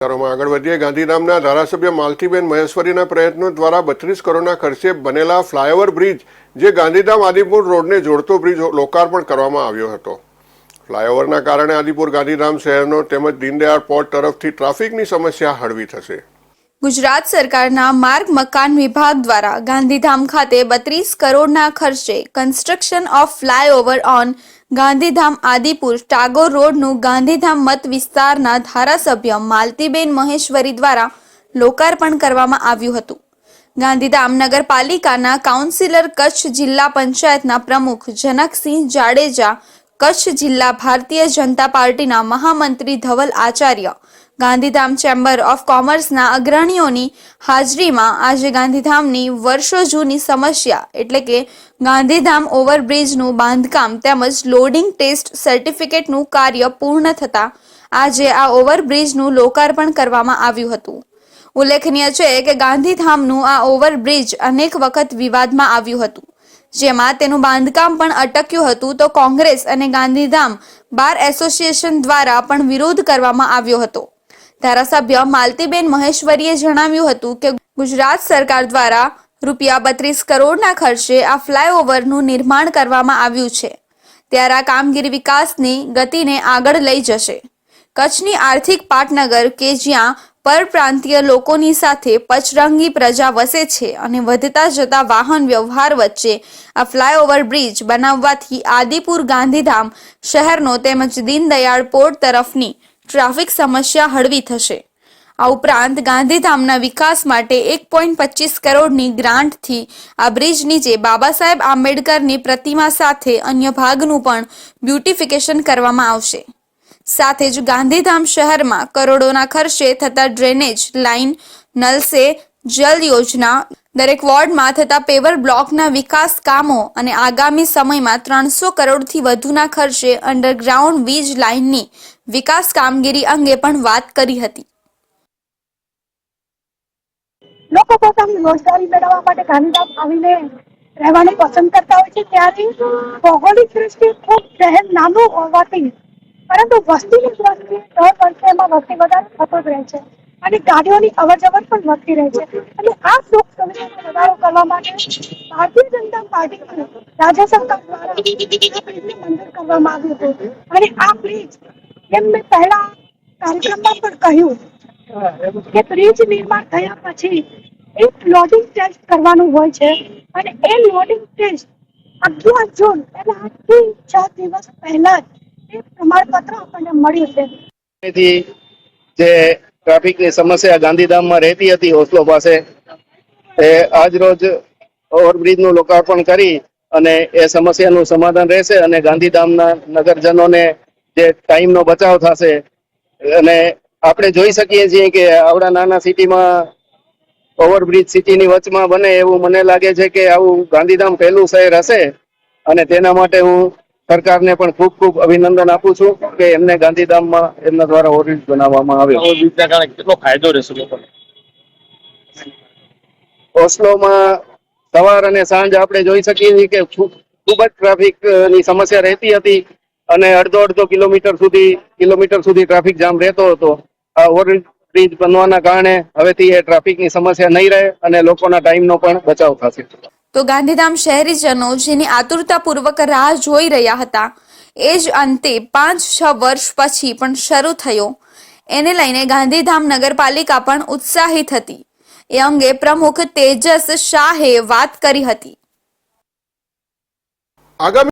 આગળ વધીએ. ગાંધીધામના ધારાસભ્ય માલતીબેન મહેશ્વરીના પ્રયત્નો દ્વારા બત્રીસ કરોડના ખર્ચે બનેલા ફ્લાયઓવર બ્રિજ, જે ગાંધીધામ આદિપુર રોડને જોડતો બ્રિજ લોકાર્પણ કરવામાં આવ્યો હતો. ફ્લાયઓવરના કારણે આદિપુર ગાંધીધામ શહેરનો તેમજ દીનદયાળ પોર્ટ તરફથી ટ્રાફિકની સમસ્યા હળવી થશે. ગુજરાત સરકારના માર્ગ મકાન વિભાગ દ્વારા ગાંધીધામ ખાતે બત્રીસ કરોડના ખર્ચે construction of flyover on Gandhidham Adipur Tagore રોડનું ગાંધીધામ મત વિસ્તારના ધારાસભ્ય માલતીબેન મહેશ્વરી દ્વારા લોકાર્પણ કરવામાં આવ્યું હતું. ગાંધીધામ નગરપાલિકાના કાઉન્સિલર કચ્છ જિલ્લા પંચાયતના પ્રમુખ જનકસિંહ જાડેજા કચ્છ જિલ્લા ભારતીય જનતા પાર્ટીના મહામંત્રી ધવલ આચાર્ય ગાંધીધામ ચેમ્બર ઓફ કોમર્સના અગ્રણીઓની હાજરીમાં આજે ગાંધીધામની વર્ષો જૂની સમસ્યા એટલે કે ગાંધીધામ ઓવરબ્રિજનું બાંધકામ તેમજ લોડિંગ ટેસ્ટ સર્ટિફિકેટનું કાર્ય પૂર્ણ થતાં આજે આ ઓવરબ્રિજનું લોકાર્પણ કરવામાં આવ્યું હતું. ઉલ્લેખનીય છે કે ગાંધીધામનું આ ઓવરબ્રિજ અનેક વખત વિવાદમાં આવ્યું હતું. જેમાં તેનું બાંધકામ પણ અટક્યું હતું તો કોંગ્રેસ અને ગાંધીધામ બાર એસોસિએશન દ્વારા પણ વિરોધ કરવામાં આવ્યો હતો. ધારાસભ્ય માલતીબેન મહેશ્વરીએ જણાવ્યું હતું કે ગુજરાત સરકાર દ્વારા રૂપિયા બત્રીસ કરોડના ખર્ચે આ ફ્લાયઓવરનું નિર્માણ કરવામાં આવ્યું છે. ત્યારે આ કામગીરી વિકાસની ગતિને આગળ લઈ જશે. કચ્છની આર્થિક પાટનગર કે જ્યાં પરપ્રાંતીય લોકોની સાથે પચરંગી પ્રજા વસે છે અને વધતા જતા વાહન વ્યવહાર વચ્ચે આ ફ્લાયઓવર બ્રિજ બનાવવાથી આદિપુર ગાંધીધામ શહેરનો તેમજ દીનદયાળ પોર્ટ તરફની ટ્રાફિક સમસ્યા હળવી થશે. આ ઉપરાંત ગાંધીધામના વિકાસ માટે એક પોઈન્ટ પચીસ કરોડની ગ્રાન્ટથી આ બ્રિજ નીચે બાબા સાહેબ આંબેડકરની પ્રતિમા સાથે અન્ય ભાગનું પણ બ્યુટિફિકેશન કરવામાં આવશે. સાથે જ ગાંધીધામ શહેરમાં કરોડોના ખર્ચે થતા ડ્રેનેજ લાઇન, નલસે, જલ યોજના દરેક વોર્ડમાં થતા પેવર બ્લોકના વિકાસ કામો અને આગામી સમયમાં ત્રણસો કરોડથી વધુના ખર્ચે અંડરગ્રાઉન્ડ વીજ લાઇનની વિકાસ કામગીરી અંગે પણ વાત કરી હતી. લોકો પોતાની રોજગારી મેળવવા માટે ગાંધીધામ આવીને રહેવાનું પસંદ કરતા હોય છે. ત્યારે ભૌગોલિક દ્રષ્ટિએ ખૂબ શહેર નાનું હોવાથી પરંતુ વસ્તીની દ્રષ્ટિએ દર વર્ષે એમાં વસ્તી વધારો થતો જ રહે છે. અને ગાડીઓની અવર જવર પણ વધતી રહે છે. અને આ સુખ સુવિધામાં વધારો કરવા માટે ભારતીય જનતા પાર્ટી રાજ્ય સરકાર દ્વારા મંજૂર કરવામાં આવ્યું હતું. અને આ બ્રિજ એમ મેં પહેલા કાર્યક્રમમાં પણ કહ્યું કે બ્રિજ નિર્માણ થયા પછી એક લોડિંગ ટેસ્ટ કરવાનું હોય છે. અને એ લોડિંગ ટેસ્ટ અગિયાર જૂન એટલે આજથી છ દિવસ પહેલા જ એ પ્રમાણપત્ર આપણને મળ્યું છે. થી જે ટ્રાફિકની સમસ્યા ગાંધીધામમાં રહેતી હતી હોસ્લો પાસે, એ આજ રોજ ઓવરબ્રિજનું લોકાર્પણ કરી અને એ સમસ્યાનું સમાધાન રહેશે અને ગાંધીધામના નગરજનોને જે ટાઈમનો બચાવ થશે, અને આપણે જોઈ શકીએ છીએ કે આવડા નાના સિટીમાં ઓવરબ્રિજ સિટીની વચમાં બને એવું મને લાગે છે કે આવું ગાંધીધામ પહેલું શહેર હશે, અને તેના માટે હું સરકારને પણ ખૂબ ખૂબ અભિનંદન આપું છું કે એમને ગાંધીધામમાં એમના દ્વારા ઓરિજ બનાવવામાં આવ્યો. કેટલો ફાયદો રહેશે લોકોને? ઓસ્લોમાં સવાર અને સાંજ આપણે જોઈ શકીએ છીએ કે ખૂબ ખૂબ જ ટ્રાફિકની સમસ્યા રહેતી હતી અને અડધો અડધો કિલોમીટર સુધી કિલોમીટર સુધી ટ્રાફિક જામ રહેતો હતો. આ ઓવરબ્રિજ બનવાના કારણે હવેથી એ ટ્રાફિકની સમસ્યા નહીં રહે અને લોકોના ટાઈમનો પણ બચાવ થશે. તો ગાંધીધામ શહેરીજનો જેની આતુરતાપૂર્વક રાહ જોઈ રહ્યા હતા. એ જ અંતે પાંચ, છ વર્ષ પછી પણ શરૂ થયો. એને લઈને ગાંધીધામ નગરપાલિકા પણ ઉત્સાહિત હતી. એ અંગે પ્રમુખ તેજસ શાહે વાત કરી હતી. આગામી